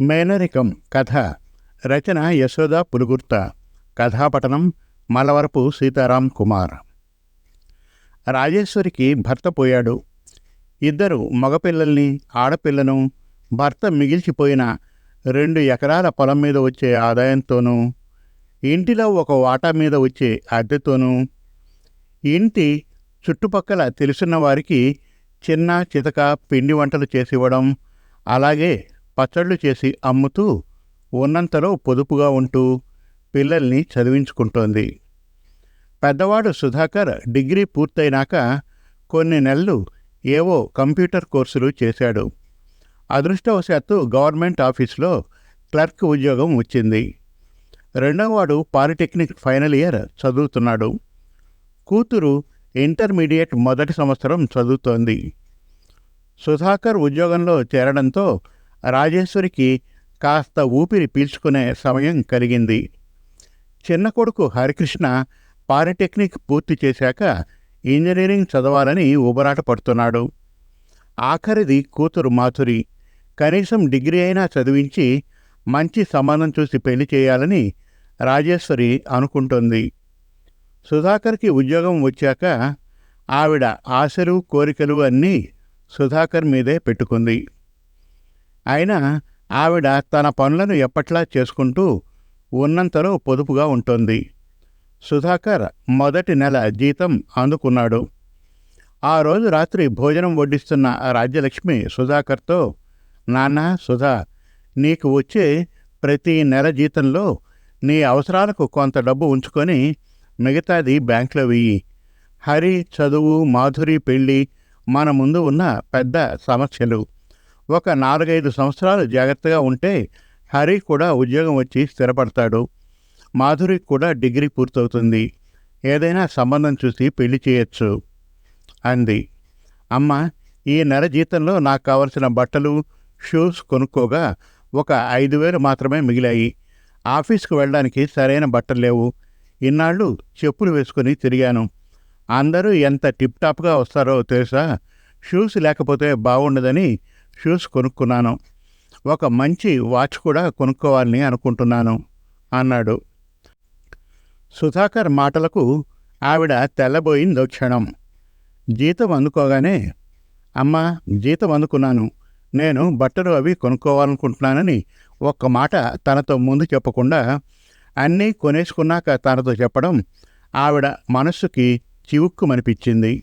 మేనరికం కథ రచన యశోద పులుగుర్త కథాపటనం మలవరపు సీతారాం కుమార్. రాజేశ్వరికి భర్త పోయాడు. ఇద్దరు మగపిల్లల్ని ఆడపిల్లను భర్త మిగిల్చిపోయిన రెండు ఎకరాల పొలం మీద వచ్చే ఆదాయంతోనూ ఇంటిలో ఒక వాటా మీద వచ్చే అద్దెతోనూ ఇంటి చుట్టుపక్కల తెలుసున్న వారికి చిన్న చితక పిండి వంటలు చేసివ్వడం అలాగే పచ్చళ్ళు చేసి అమ్ముతూ ఉన్నంతలో పొదుపుగా ఉంటూ పిల్లల్ని చదివించుకుంటోంది. పెద్దవాడు సుధాకర్ డిగ్రీ పూర్తయినాక కొన్ని నెలలు ఏవో కంప్యూటర్ కోర్సులు చేశాడు. అదృష్టవశాత్తు గవర్నమెంట్ ఆఫీస్లో క్లర్క్ ఉద్యోగం వచ్చింది. రెండవవాడు పాలిటెక్నిక్ ఫైనల్ ఇయర్ చదువుతున్నాడు. కూతురు ఇంటర్మీడియట్ మొదటి సంవత్సరం చదువుతోంది. సుధాకర్ ఉద్యోగంలో చేరడంతో రాజేశ్వరికి కాస్త ఊపిరి పీల్చుకునే సమయం కలిగింది. చిన్న కొడుకు హరికృష్ణ పాలిటెక్నిక్ పూర్తి చేశాక ఇంజనీరింగ్ చదవాలని ఊబరాట పడుతున్నాడు. ఆఖరిది కూతురు మాధురి. కనీసం డిగ్రీ అయినా చదివించి మంచి సంబంధం చూసి పెళ్ళి చేయాలని రాజేశ్వరి అనుకుంటోంది. సుధాకర్కి ఉద్యోగం వచ్చాక ఆవిడ ఆశలు కోరికలు అన్నీ సుధాకర్ మీదే పెట్టుకుంది. అయినా ఆవిడ తన పనులను ఎప్పట్లా చేసుకుంటూ ఉన్నంతలో పొదుపుగా ఉంటుంది. సుధాకర్ మొదటి నెల జీతం అందుకున్నాడు. ఆ రోజు రాత్రి భోజనం వడ్డిస్తున్న రాజ్యలక్ష్మి సుధాకర్తో నాన్న సుధా నీకు వచ్చే ప్రతి నెల జీతంలో నీ అవసరాలకు కొంత డబ్బు ఉంచుకొని మిగతాది బ్యాంకులో వెయ్యి. హరి చదువు మాధురి పెళ్ళి మన ముందు ఉన్న పెద్ద సమస్యలు. ఒక నాలుగైదు సంవత్సరాలు జాగ్రత్తగా ఉంటే హరి కూడా ఉద్యోగం వచ్చి స్థిరపడతాడు. మాధురికి కూడా డిగ్రీ పూర్తవుతుంది. ఏదైనా సంబంధం చూసి పెళ్ళి చేయొచ్చు అంది. అమ్మ ఈ నెల జీతంలో నాకు కావలసిన బట్టలు షూస్ కొనుక్కోగా ఒక ఐదు వేలు మాత్రమే మిగిలాయి. ఆఫీస్కి వెళ్ళడానికి సరైన బట్టలు లేవు. ఇన్నాళ్ళు చెప్పులు వేసుకుని తిరిగాను. అందరూ ఎంత టిప్ టాప్గా వస్తారో తెలుసా? షూస్ లేకపోతే బాగుండదని షూస్ కొనుక్కున్నాను. ఒక మంచి వాచ్ కూడా కొనుక్కోవాలని అనుకుంటున్నాను అన్నాడు. సుధాకర్ మాటలకు ఆవిడ తెల్లబోయిందో క్షణం. జీతం అందుకోగానే అమ్మా జీతం అందుకున్నాను. నేను బట్టలు అవి కొనుక్కోవాలనుకుంటున్నానని ఒక్క మాట తనతో ముందు చెప్పకుండా అన్నీ కొనేసుకున్నాక తనతో చెప్పడం ఆవిడ మనస్సుకి చివుక్కుమనిపించింది.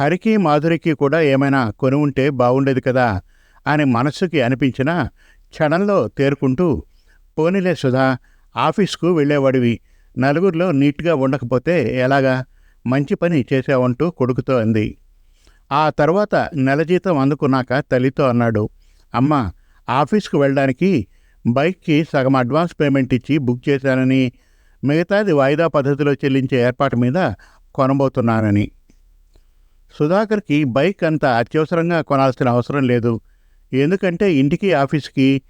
హరికి మాధురికి కూడా ఏమైనా కొని ఉంటే బాగుండేది కదా అని మనస్సుకి అనిపించినా క్షణంలో తేరుకుంటూ పోనీలే సుధా ఆఫీస్కు వెళ్ళేవాడివి. నలుగురిలో నీట్గా ఉండకపోతే ఎలాగా? మంచి పని చేసావంటూ కొడుకుతో అంది. ఆ తర్వాత నెల జీతం అందుకున్నాక తల్లితో అన్నాడు. అమ్మ ఆఫీస్కు వెళ్ళడానికి బైక్కి సగం అడ్వాన్స్ పేమెంట్ ఇచ్చి బుక్ చేశానని మిగతాది వాయిదా పద్ధతిలో చెల్లించే ఏర్పాటు మీద కొనబోతున్నానని. సుధాకర్కి బైక్ అంత అత్యవసరంగా కొనాల్సిన అవసరం లేదు. ఎందుకంటే ఇంటికి ఆఫీస్కి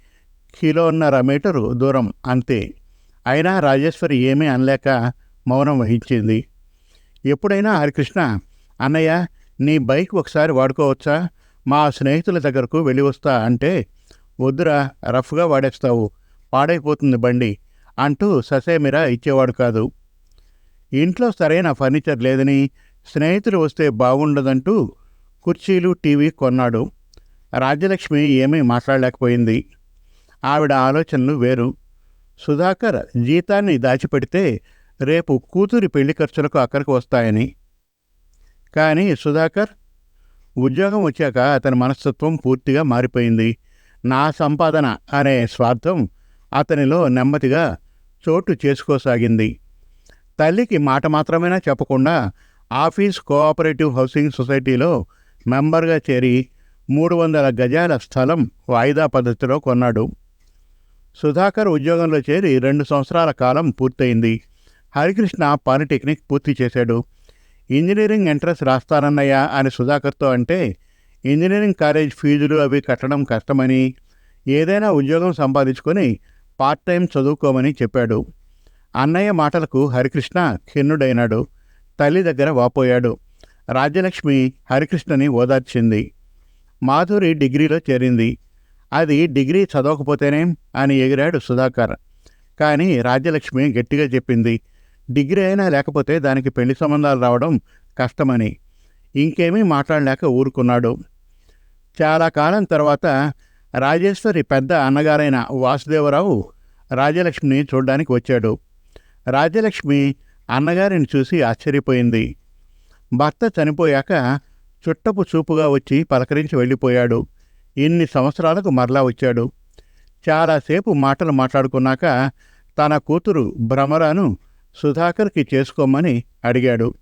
కిలోన్నర మీటరు దూరం అంతే. అయినా రాజేశ్వరి ఏమీ అనలేక మౌనం వహించింది. ఎప్పుడైనా హరికృష్ణ అన్నయ్య నీ బైక్ ఒకసారి వాడుకోవచ్చా? మా స్నేహితుల దగ్గరకు వెళ్ళి వస్తా అంటే వద్దురా రఫ్గా వాడేస్తావు. పాడైపోతుంది బండి అంటూ ససేమిరా ఇచ్చేవాడు కాదు. ఇంట్లో సరైన ఫర్నిచర్ లేదని స్నేహితులు వస్తే బాగుండదంటూ కుర్చీలు టీవీ కొన్నాడు. రాజ్యలక్ష్మి ఏమీ మాట్లాడలేకపోయింది. ఆవిడ ఆలోచనలు వేరు. సుధాకర్ జీతాన్ని దాచిపెడితే రేపు కూతురి పెళ్ళి ఖర్చులకు అక్కడికి వస్తాయని. కానీ సుధాకర్ ఉద్యోగం వచ్చాక అతని మనస్తత్వం పూర్తిగా మారిపోయింది. నా సంపాదన అనే స్వార్థం అతనిలో నెమ్మదిగా చోటు చేసుకోసాగింది. తల్లికి మాట మాత్రమేనా చెప్పకుండా ఆఫీస్ కోఆపరేటివ్ హౌసింగ్ సొసైటీలో మెంబర్గా చేరి మూడు వందల గజాల స్థలం వాయిదా పద్ధతిలో కొన్నాడు. సుధాకర్ ఉద్యోగంలో చేరి రెండు సంవత్సరాల కాలం పూర్తయింది. హరికృష్ణ పాలిటెక్నిక్ పూర్తి చేశాడు. ఇంజనీరింగ్ ఎంట్రన్స్ రాస్తానన్నయ్యా అని సుధాకర్తో అంటే ఇంజనీరింగ్ కాలేజ్ ఫీజులు అవి కట్టడం కష్టమని ఏదైనా ఉద్యోగం సంపాదించుకొని పార్ట్ టైం చదువుకోమని చెప్పాడు. అన్నయ్య మాటలకు హరికృష్ణ ఖిన్నుడైనాడు. తల్లి దగ్గర వాపోయాడు. రాజ్యలక్ష్మి హరికృష్ణని ఓదార్చింది. మాధురి డిగ్రీలో చేరింది. అది డిగ్రీ చదవకపోతేనేం అని ఎగిరాడు సుధాకర్. కానీ రాజ్యలక్ష్మి గట్టిగా చెప్పింది డిగ్రీ అయినా లేకపోతే దానికి పెళ్ళి సంబంధాలు రావడం కష్టమని. ఇంకేమీ మాట్లాడలేక ఊరుకున్నాడు. చాలా కాలం తర్వాత రాజేశ్వరి పెద్ద అన్నగారైన వాసుదేవరావు రాజలక్ష్మిని చూడడానికి వచ్చాడు. రాజలక్ష్మి అన్నగారిని చూసి ఆశ్చర్యపోయింది. భర్త చనిపోయాక చుట్టపు చూపుగా వచ్చి పలకరించి వెళ్ళిపోయాడు. ఇన్ని సంవత్సరాలకు మరలా వచ్చాడు. చాలాసేపు మాటలు మాట్లాడుకున్నాక తన కూతురు భ్రమరాను సుధాకర్కి చేసుకోమని అడిగాడు.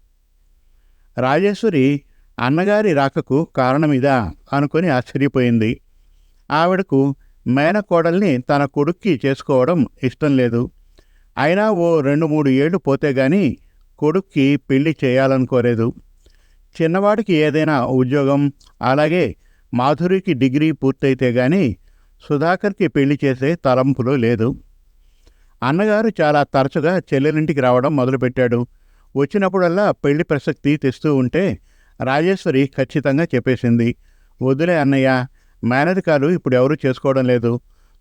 రాజేశ్వరి అన్నగారి రాకకు కారణమిదా అనుకొని ఆశ్చర్యపోయింది. ఆవిడకు మేనకోడల్ని తన కొడుక్కి చేసుకోవడం ఇష్టం లేదు. అయినా ఓ రెండు మూడు ఏళ్ళు పోతే గాని కొడుక్కి పెళ్ళి చేయాలనుకోలేదు. చిన్నవాడికి ఏదైనా ఉద్యోగం అలాగే మాధురికి డిగ్రీ పూర్తయితే గాని సుధాకర్కి పెళ్ళి చేసే తలంపులు లేదు. అన్నగారు చాలా తరచుగా చెల్లెలింటికి రావడం మొదలుపెట్టాడు. వచ్చినప్పుడల్లా పెళ్ళి ప్రసక్తి తెస్తూ ఉంటే రాజేశ్వరి ఖచ్చితంగా చెప్పేసింది. వదిలే అన్నయ్య మేనరికాలు ఇప్పుడు ఎవరూ చేసుకోవడం లేదు.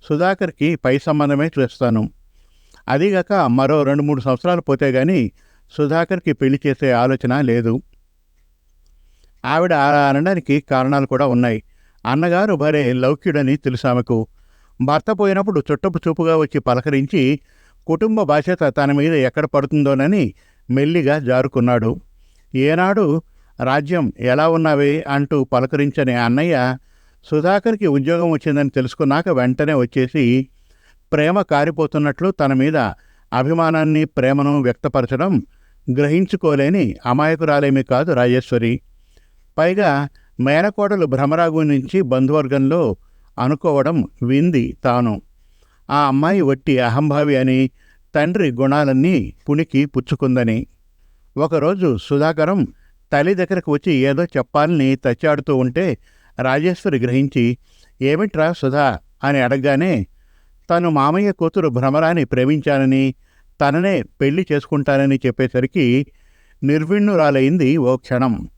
సుధాకర్కి పై సంబంధమే చూస్తాను. అదీగాక మరో రెండు మూడు సంవత్సరాలు పోతే కానీ సుధాకర్కి పెళ్ళి చేసే ఆలోచన లేదు. ఆవిడ అనడానికి కారణాలు కూడా ఉన్నాయి. అన్నగారు భరే లౌక్యుడని తెలుసు ఆమెకు. భర్త పోయినప్పుడు చుట్టపు చూపుగా వచ్చి పలకరించి కుటుంబ బాధ్యత తన మీద ఎక్కడ పడుతుందోనని మెల్లిగా జారుకున్నాడు. ఏనాడు రాజ్యం ఎలా ఉన్నావే అంటూ పలకరించని అన్నయ్య సుధాకర్కి ఉద్యోగం వచ్చిందని తెలుసుకున్నాక వెంటనే వచ్చేసి ప్రేమ కారిపోతున్నట్లు తన మీద అభిమానాన్ని ప్రేమను వ్యక్తపరచడం గ్రహించుకోలేని అమాయకురాలేమీ కాదు రాజేశ్వరి. పైగా మేనకోడలు భ్రమరాగు నుంచి బంధువర్గంలో అనుకోవడం వింది తాను. ఆ అమ్మాయి వట్టి అహంభావి అని తండ్రి గుణాలన్నీ పుణికి పుచ్చుకుందని. ఒకరోజు సుధాకరం తల్లి దగ్గరకు వచ్చి ఏదో చెప్పాలని తచ్చాడుతూ ఉంటే రాజేశ్వరి గ్రహించి ఏమిట్రా సుధా? అని అడగగానే తను మామయ్య కూతురు భ్రమరాని ప్రేమించానని తననే పెళ్ళి చేసుకుంటానని చెప్పేసరికి నిర్విణ్ణురాలైంది ఓ క్షణం.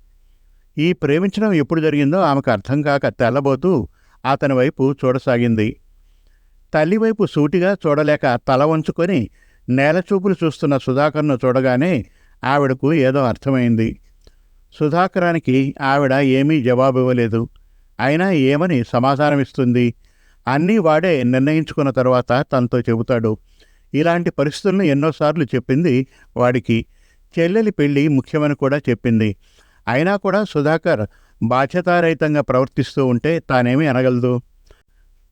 ఈ ప్రేమించడం ఎప్పుడు జరిగిందో ఆమెకు అర్థం కాక తెల్లబోతూ అతని వైపు చూడసాగింది. తల్లివైపు సూటిగా చూడలేక తల వంచుకొని నేలచూపులు చూస్తున్న సుధాకర్ను చూడగానే ఆవిడకు ఏదో అర్థమైంది. సుధాకరానికి ఆవిడ ఏమీ జవాబు ఇవ్వలేదు అయినా ఏమని సమాధానమిస్తుంది? అన్నీ వాడే నిర్ణయించుకున్న తర్వాత తనతో చెబుతాడు. ఇలాంటి పరిస్థితులను ఎన్నోసార్లు చెప్పింది వాడికి. చెల్లెలి పెళ్ళి ముఖ్యమని కూడా చెప్పింది. అయినా కూడా సుధాకర్ బాధ్యతారహితంగా ప్రవర్తిస్తూ ఉంటే తానేమి అనగలదు.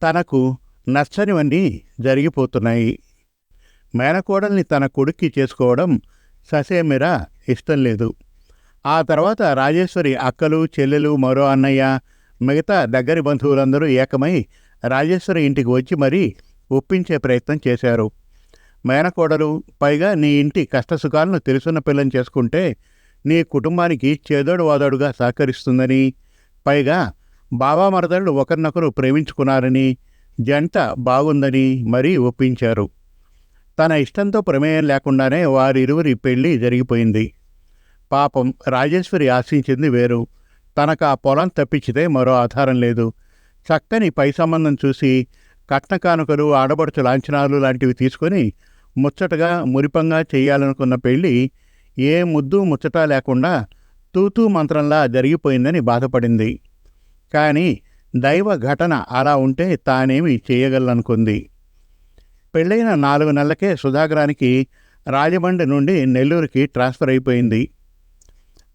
తనకు నచ్చనివన్నీ జరిగిపోతున్నాయి. మేనకోడల్ని తన కొడుక్కి చేసుకోవడం ససేమిరా ఇష్టం లేదు. ఆ తర్వాత రాజేశ్వరి అక్కలు చెల్లెలు మరో అన్నయ్య మిగతా దగ్గరి బంధువులందరూ ఏకమై రాజేశ్వరి ఇంటికి వచ్చి మరీ ఒప్పించే ప్రయత్నం చేశారు. మేనకోడలు పైగా నీ ఇంటి కష్టసుఖాలను తెలుసున్న పిల్లని చేసుకుంటే నీ కుటుంబానికి చేదోడు వాదోడుగా సహకరిస్తుందని పైగా బావామరదళ్ళు ఒకరినొకరు ప్రేమించుకున్నారని జంట బాగుందని మరీ ఒప్పించారు. తన ఇష్టంతో ప్రమేయం లేకుండానే వారిరువురి పెళ్ళి జరిగిపోయింది. పాపం రాజేశ్వరి ఆశించింది వేరు. తనకు ఆ పొలం తప్పించితే మరో ఆధారం లేదు. చక్కని పై సంబంధం చూసి కట్న కానుకలు ఆడబడుచు లాంఛనాలు లాంటివి తీసుకొని ముచ్చటగా మురిపంగా చేయాలనుకున్న పెళ్ళి ఏ ముద్దు ముచ్చట లేకుండా తూతూ మంత్రంలా జరిగిపోయిందని బాధపడింది. కానీ దైవ ఘటన అలా ఉంటే తానేమి చేయగలనుకుంది పెళ్ళైన నాలుగు నెలలకే సుధాకరానికి రాజమండ్రి నుండి నెల్లూరుకి ట్రాన్స్ఫర్ అయిపోయింది.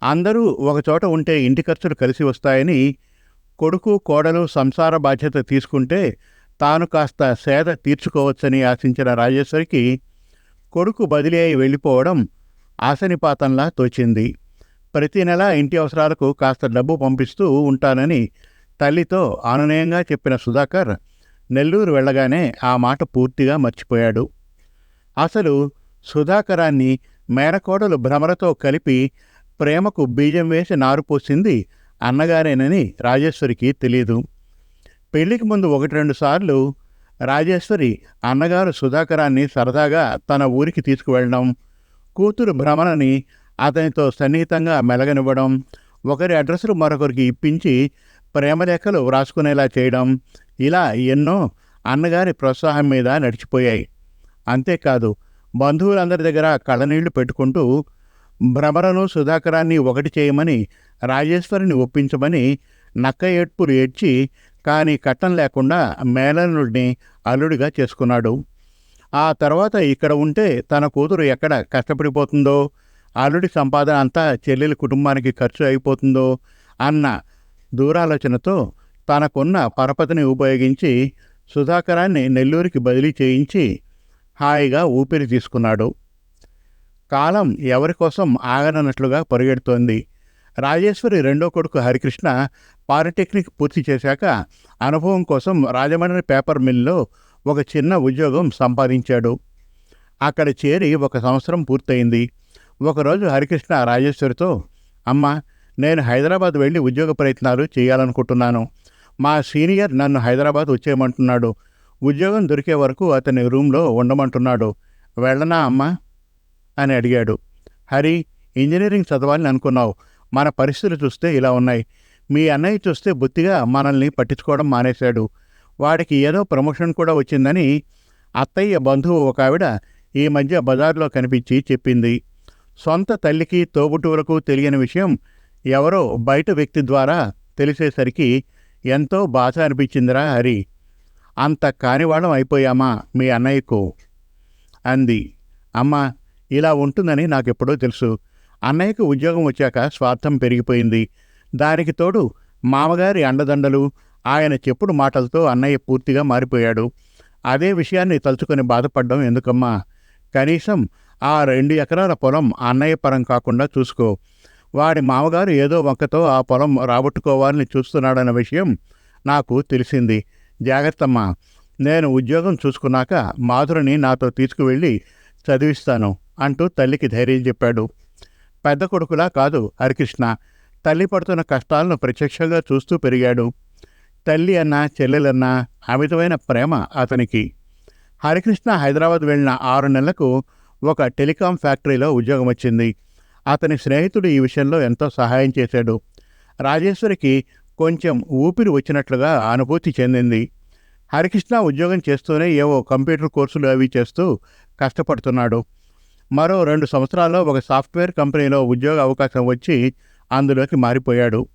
అందరూ ఒకచోట ఉంటే ఇంటి ఖర్చులు కలిసి వస్తాయని కొడుకు కోడలు సంసార బాధ్యత తీసుకుంటే తాను కాస్త సేద తీర్చుకోవచ్చని ఆశించిన రాజేశ్వరికి కొడుకు బదిలీ అయి వెళ్ళిపోవడం ఆశనిపాతంలా తోచింది. ప్రతి నెల ఇంటి అవసరాలకు కాస్త డబ్బు పంపిస్తూ ఉంటానని తల్లితో ఆనునయంగా చెప్పిన సుధాకర్ నెల్లూరు వెళ్ళగానే ఆ మాట పూర్తిగా మర్చిపోయాడు. అసలు సుధాకరాన్ని మేనకోడలు భ్రమరతో కలిపి ప్రేమకు బీజం వేసి నారుపోసింది అన్నగారేనని రాజేశ్వరికి తెలియదు పెళ్ళికి ముందు ఒకటి రెండు సార్లు రాజేశ్వరి అన్నగారు సుధాకరాన్ని సరదాగా తన ఊరికి తీసుకువెళ్ళడం కూతురు భ్రమణని అతనితో సన్నిహితంగా మెలగనివ్వడం ఒకరి అడ్రస్లు మరొకరికి ఇప్పించి ప్రేమలేఖలు వ్రాసుకునేలా చేయడం ఇలా ఎన్నో అన్నగారి ప్రోత్సాహం మీద నడిచిపోయాయి. అంతేకాదు బంధువులందరి దగ్గర కళ్ళనీళ్ళు పెట్టుకుంటూ భ్రమరను సుధాకరాన్ని ఒకటి చేయమని రాజేశ్వరిని ఒప్పించమని నక్క ఏడ్పులు ఏడ్చి కానీ కట్టం లేకుండా మేనల్లుడిని అల్లుడిగా చేసుకున్నాడు. ఆ తర్వాత ఇక్కడ ఉంటే తన కూతురు ఎక్కడ కష్టపడిపోతుందో అల్లుడి సంపాదన అంతా చెల్లెలి కుటుంబానికి ఖర్చు అయిపోతుందో అన్న దూరాలోచనతో తనకున్న పరపతిని ఉపయోగించి సుధాకరాన్ని నెల్లూరికి బదిలీ చేయించి హాయిగా ఊపిరి తీసుకున్నాడు. కాలం ఎవరి కోసం ఆగనన్నట్లుగా పరిగెడుతోంది. రాజేశ్వరి రెండో కొడుకు హరికృష్ణ పాలిటెక్నిక్ పూర్తి చేశాక అనుభవం కోసం రాజమండ్రి పేపర్ మిల్లో ఒక చిన్న ఉద్యోగం సంపాదించాడు. అక్కడ చేరి ఒక సంవత్సరం పూర్తయింది. ఒకరోజు హరికృష్ణ రాజేశ్వరితో అమ్మ నేను హైదరాబాద్ వెళ్ళి ఉద్యోగ ప్రయత్నాలు చేయాలనుకుంటున్నాను. మా సీనియర్ నన్ను హైదరాబాద్ వచ్చేయమంటున్నాడు. ఉద్యోగం దొరికే వరకు అతని రూమ్లో ఉండమంటున్నాడు. వెళ్ళనా అమ్మా? అని అడిగాడు. హరి ఇంజనీరింగ్ చదవాలని అనుకున్నావు. మన పరిస్థితులు చూస్తే ఇలా ఉన్నాయి. మీ అన్నయ్య చూస్తే బొత్తిగా మనల్ని పట్టించుకోవడం మానేశాడు. వాడికి ఏదో ప్రమోషన్ కూడా వచ్చిందని అత్తయ్య బంధువు ఒక ఆవిడ ఈ మధ్య బజార్లో కనిపించి చెప్పింది. సొంత తల్లికి తోబుటూలకు తెలియని విషయం ఎవరో బయట వ్యక్తి ద్వారా తెలిసేసరికి ఎంతో బాధ అనిపించిందిరా హరి. అంత కానివాళం అయిపోయామా మీ అన్నయ్యకు? అంది. అమ్మ ఇలా ఉంటుందని నాకెప్పుడో తెలుసు. అన్నయ్యకు ఉద్యోగం వచ్చాక స్వార్థం పెరిగిపోయింది. దానికి తోడు మామగారి అండదండలు ఆయన చెప్పుడు మాటలతో అన్నయ్య పూర్తిగా మారిపోయాడు. అదే విషయాన్ని తలుచుకొని బాధపడడం ఎందుకమ్మా? కనీసం ఆ రెండు ఎకరాల పొలం అన్నయ్య పరం కాకుండా చూసుకో. వాడి మామగారు ఏదో వంకతో ఆ పొలం రాబట్టుకోవాలని చూస్తున్నాడన్న విషయం నాకు తెలిసింది. జాగ్రత్తమ్మా. నేను ఉద్యోగం చూసుకున్నాక మాధురిని నాతో తీసుకువెళ్ళి చదివిస్తాను. అంటూ తల్లికి ధైర్యం చెప్పాడు. పెద్ద కొడుకులా కాదు హరికృష్ణ. తల్లి పడుతున్న కష్టాలను ప్రత్యక్షంగా చూస్తూ పెరిగాడు. తల్లి అన్నా చెల్లెలన్నా అమితమైన ప్రేమ అతనికి. హరికృష్ణ హైదరాబాద్ వెళ్ళిన ఆరు నెలలకు ఒక టెలికాం ఫ్యాక్టరీలో ఉద్యోగం వచ్చింది. అతని స్నేహితుడు ఈ విషయంలో ఎంతో సహాయం చేశాడు. రాజేశ్వరికి కొంచెం ఊపిరి వచ్చినట్లుగా అనుభూతి చెందింది. హరికృష్ణ ఉద్యోగం చేస్తూనే ఏవో కంప్యూటర్ కోర్సులు అవి చేస్తూ కష్టపడుతున్నాడు. మరో రెండు సంవత్సరాల్లో ఒక సాఫ్ట్వేర్ కంపెనీలో ఉద్యోగ అవకాశం వచ్చి అందులోకి మారిపోయాడు.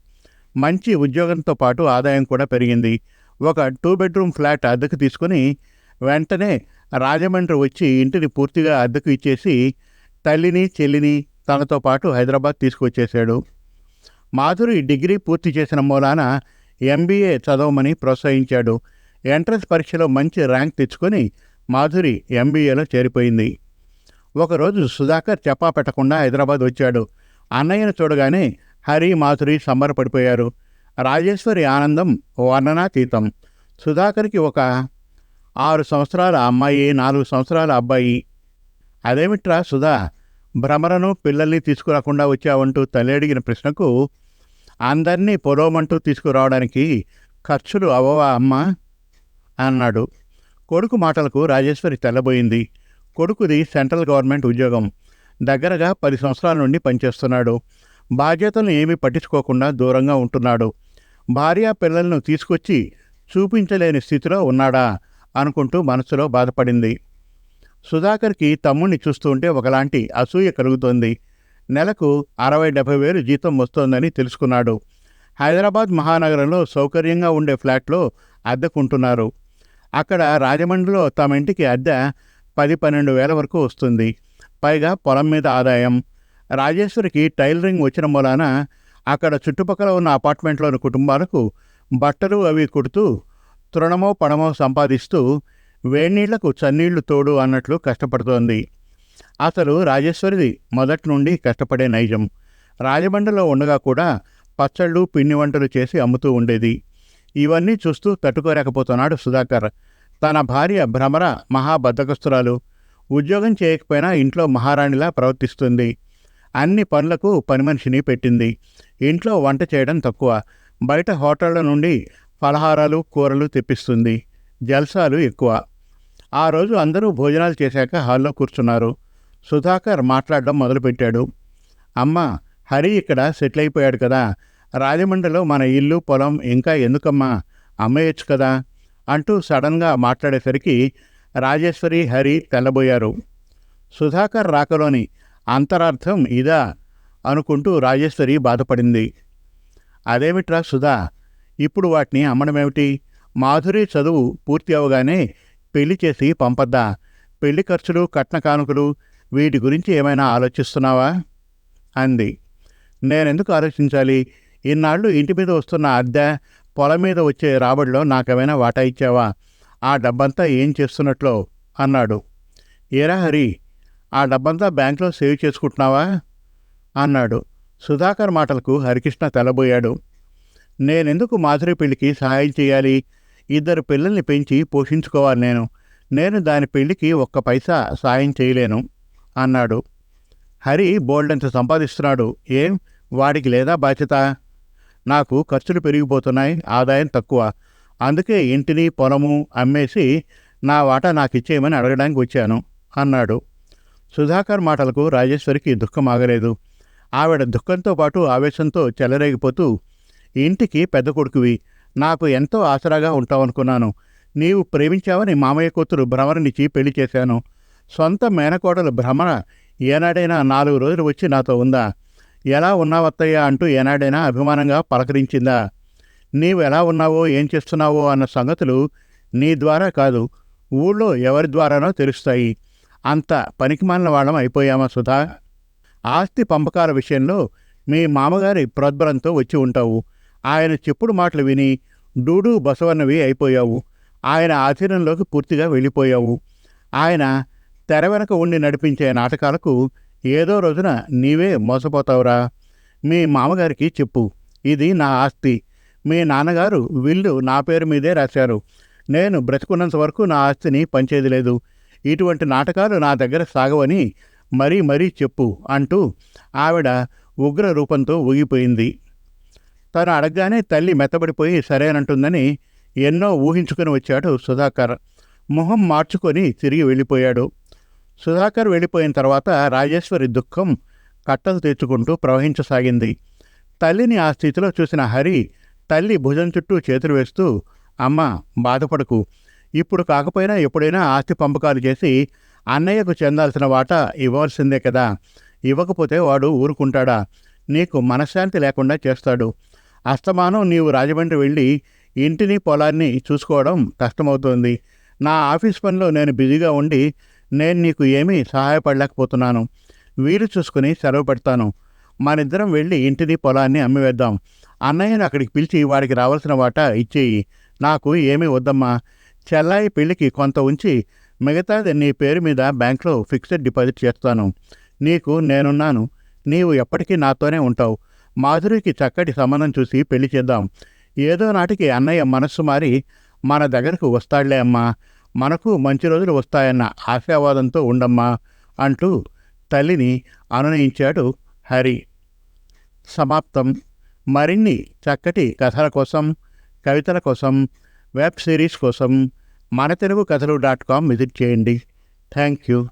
మంచి ఉద్యోగంతో పాటు ఆదాయం కూడా పెరిగింది. ఒక టూ బెడ్రూమ్ ఫ్లాట్ అద్దెకు తీసుకుని వెంటనే రాజమండ్రి వచ్చి ఇంటిని పూర్తిగా అద్దెకు ఇచ్చేసి తల్లిని చెల్లిని తనతో పాటు హైదరాబాద్ తీసుకొచ్చేశాడు మాధురి డిగ్రీ పూర్తి చేసిన మూలాన ఎంబీఏ చదవమని ప్రోత్సహించాడు. ఎంట్రన్స్ పరీక్షలో మంచి ర్యాంక్ తెచ్చుకొని మాధురి ఎంబీఏలో చేరిపోయింది. ఒకరోజు సుధాకర్ చెప్పా పెట్టకుండా హైదరాబాద్ వచ్చాడు. అన్నయ్యను చూడగానే హరి మాధురి సంబరపడిపోయారు. రాజేశ్వరి ఆనందం వర్ణనాతీతం. సుధాకర్కి ఒక ఆరు సంవత్సరాల అమ్మాయి నాలుగు సంవత్సరాల అబ్బాయి. అదేమిట్రా సుధా భ్రమరను పిల్లల్ని తీసుకురాకుండా వచ్చావంటూ తల్లి అడిగిన ప్రశ్నకు అందరినీ పొలవమంటూ తీసుకురావడానికి ఖర్చులు అవవా అమ్మ? అన్నాడు. కొడుకు మాటలకు రాజేశ్వరి తెల్లబోయింది. కొడుకుది సెంట్రల్ గవర్నమెంట్ ఉద్యోగం. దగ్గరగా పది సంవత్సరాల నుండి పనిచేస్తున్నాడు. బాధ్యతలను ఏమీ పట్టించుకోకుండా దూరంగా ఉంటున్నాడు. భార్య పిల్లలను తీసుకొచ్చి చూపించలేని స్థితిలో ఉన్నాడా అనుకుంటూ మనసులో బాధపడింది. సుధాకర్కి తమ్ముణ్ణి చూస్తుంటే ఒకలాంటి అసూయ కలుగుతోంది. నెలకు అరవై డెబ్బై వేలు జీతం వస్తోందని తెలుసుకున్నాడు. హైదరాబాద్ మహానగరంలో సౌకర్యంగా ఉండే ఫ్లాట్లో అద్దెకుంటున్నారు అక్కడ రాజమండ్రిలో తమ ఇంటికి అద్దె పది పన్నెండు వేల వరకు వస్తుంది. పైగా పొలం మీద ఆదాయం. రాజేశ్వరికి టైలరింగ్ వచ్చిన మూలాన అక్కడ చుట్టుపక్కల ఉన్న అపార్ట్మెంట్లోని కుటుంబాలకు బట్టలు అవి కుడుతూ తృణమో పడమో సంపాదిస్తూ వేణీళ్ళకు చన్నీళ్ళు తోడు అన్నట్లు కష్టపడుతోంది. అసలు రాజేశ్వరిది మొదటి నుండి కష్టపడే నైజం. రాజమండ్రిలో ఉండగా కూడా పచ్చళ్ళు పిండి వంటలు చేసి అమ్ముతూ ఉండేది. ఇవన్నీ చూస్తూ తట్టుకోలేకపోతున్నాడు సుధాకర్. తన భార్య భ్రమర మహాబద్ధకస్తురాలు ఉద్యోగం చేయకపోయినా ఇంట్లో మహారాణిలా ప్రవర్తిస్తుంది. అన్ని పనులకు పని మనిషిని పెట్టింది. ఇంట్లో వంట చేయడం తక్కువ. బయట హోటళ్ళ నుండి ఫలహారాలు కూరలు తెప్పిస్తుంది. జల్సాలు ఎక్కువ. ఆ రోజు అందరూ భోజనాలు చేశాక హాల్లో కూర్చున్నారు. సుధాకర్ మాట్లాడడం మొదలుపెట్టాడు. అమ్మ హరి ఇక్కడ సెటిల్ అయిపోయాడు కదా. రాజమండ్రిలో మన ఇల్లు పొలం ఇంకా ఎందుకమ్మా? అమ్మేయచ్చు కదా. అంటూ సడన్గా మాట్లాడేసరికి రాజేశ్వరి హరి తెల్లబోయారు. సుధాకర్ రాకలోని అంతరార్థం ఇదా అనుకుంటూ రాజేశ్వరి బాధపడింది. అదేమిట్రా సుధా ఇప్పుడు వాటిని అమ్మడమేమిటి? మాధురి చదువు పూర్తి అవగానే పెళ్ళి చేసి పంపద్దా? పెళ్ళి ఖర్చులు కట్న కానుకలు వీటి గురించి ఏమైనా ఆలోచిస్తున్నావా? అంది. నేనెందుకు ఆలోచించాలి? ఇన్నాళ్ళు ఇంటి మీద వస్తున్న అద్దె పొలం మీద వచ్చే రాబడిలో నాకేమైనా వాటా ఇచ్చావా? ఆ డబ్బంతా ఏం చేస్తున్నట్లో? అన్నాడు. ఏరా హరి ఆ డబ్బంతా బ్యాంక్లో సేవ్ చేసుకుంటున్నావా? అన్నాడు. సుధాకర్ మాటలకు హరికృష్ణ తెలబోయాడు. నేనెందుకు మాధురి పెళ్ళికి సహాయం చేయాలి? ఇద్దరు పిల్లల్ని పెంచి పోషించుకోవాలి నేను. నేను దాని పెళ్ళికి ఒక్క పైసా సాయం చేయలేను అన్నాడు. హరి బోల్డంత సంపాదిస్తున్నాడు. ఏం? వాడికి లేదా బాధ్యత? నాకు ఖర్చులు పెరిగిపోతున్నాయి ఆదాయం తక్కువ. అందుకే ఇంటిని పొలము అమ్మేసి నా వాటా నాకు ఇచ్చేయమని అడగడానికి వచ్చాను అన్నాడు. సుధాకర్ మాటలకు రాజేశ్వరికి దుఃఖం ఆగలేదు. ఆవిడ దుఃఖంతో పాటు ఆవేశంతో చెలరేగిపోతూ ఇంటికి పెద్ద కొడుకువి నాకు ఎంతో ఆసరాగా ఉంటావనుకున్నాను. నీవు ప్రేమించావని మామయ్య కూతురు భ్రమరనిచ్చి పెళ్ళి చేశాను. సొంత మేనకోడలు భ్రమర ఏనాడైనా నాలుగు రోజులు వచ్చి నాతో ఉందా? ఎలా ఉన్నావత్తయ్య అంటూ ఏనాడైనా అభిమానంగా పలకరించిందా. నీవు ఎలా ఉన్నావో ఏం చేస్తున్నావో అన్న సంగతులు నీ ద్వారా కాదు ఊళ్ళో ఎవరి ద్వారానో తెలుస్తాయి. అంత పనికిమాలిన వాళ్ళం అయిపోయామా సుధా? ఆస్తి పంపకాల విషయంలో మీ మామగారి ప్రోద్బలంతో వచ్చి ఉంటావు. ఆయన చెప్పుడు మాటలు విని డూడు బసవన్నవి అయిపోయావు. ఆయన ఆధీనంలోకి పూర్తిగా వెళ్ళిపోయావు. ఆయన తెర వెనక ఉండి నడిపించే నాటకాలకు ఏదో రోజున నీవే మోసపోతావురా. మీ మామగారికి చెప్పు. ఇది నా ఆస్తి. మీ నాన్నగారు విల్లు నా పేరు మీదే రాశారు. నేను బ్రతుకున్నంత వరకు నా ఆస్తిని పంచేది లేదు. ఇటువంటి నాటకాలు నా దగ్గర సాగవని మరీ మరీ చెప్పు అంటూ ఆవిడ ఉగ్ర రూపంతో ఊగిపోయింది. తను అడగగానే తల్లి మెత్తబడిపోయి సరేనంటుందని ఎన్నో ఊహించుకుని వచ్చాడు సుధాకర్. మొహం మార్చుకొని తిరిగి వెళ్ళిపోయాడు. సుధాకర్ వెళ్ళిపోయిన తర్వాత రాజేశ్వరి దుఃఖం కట్టలు తెచ్చుకుంటూ ప్రవహించసాగింది. తల్లిని ఆ స్థితిలో చూసిన హరి తల్లి భుజం చుట్టూ చేతులు వేస్తూ అమ్మ బాధపడకు. ఇప్పుడు కాకపోయినా ఎప్పుడైనా ఆస్తి పంపకాలు చేసి అన్నయ్యకు చెందాల్సిన వాటా ఇవ్వాల్సిందే కదా. ఇవ్వకపోతే వాడు ఊరుకుంటాడా? నీకు మనశ్శాంతి లేకుండా చేస్తాడు. అస్తమానం నీవు రాజమండ్రి వెళ్ళి ఇంటిని పొలాన్ని చూసుకోవడం కష్టమవుతోంది. నా ఆఫీస్ పనిలో నేను బిజీగా ఉండి నేను నీకు ఏమీ సహాయపడలేకపోతున్నాను. వీలు చూసుకుని సెలవుపెడతాను మనిద్దరం వెళ్ళి ఇంటిని పొలాన్ని అమ్మివేద్దాం. అన్నయ్యను అక్కడికి పిలిచి వాడికి రావాల్సిన వాటా ఇచ్చేయి. నాకు ఏమీ వద్దమ్మా. చెల్లాయి పెళ్ళికి కొంత ఉంచి మిగతాది నీ పేరు మీద బ్యాంక్లో ఫిక్స్డ్ డిపాజిట్ చేస్తాను. నీకు నేనున్నాను. నీవు ఎప్పటికీ నాతోనే ఉంటావు. మాధురికి చక్కటి సంబంధం చూసి పెళ్ళి చేద్దాం. ఏదో నాటికి అన్నయ్య మనస్సు మారి మన దగ్గరకు వస్తాడులే అమ్మా. మనకు మంచి రోజులు వస్తాయన్న ఆశావాదంతో ఉండమ్మా అంటూ తల్లిని అనునయించాడు హరి. సమాప్తం. మరిన్ని చక్కటి కథల కోసం కవితల కోసం వెబ్ సిరీస్ కోసం మన తెలుగు కథలు డాట్ కామ్ విజిట్ చేయండి. Thank you.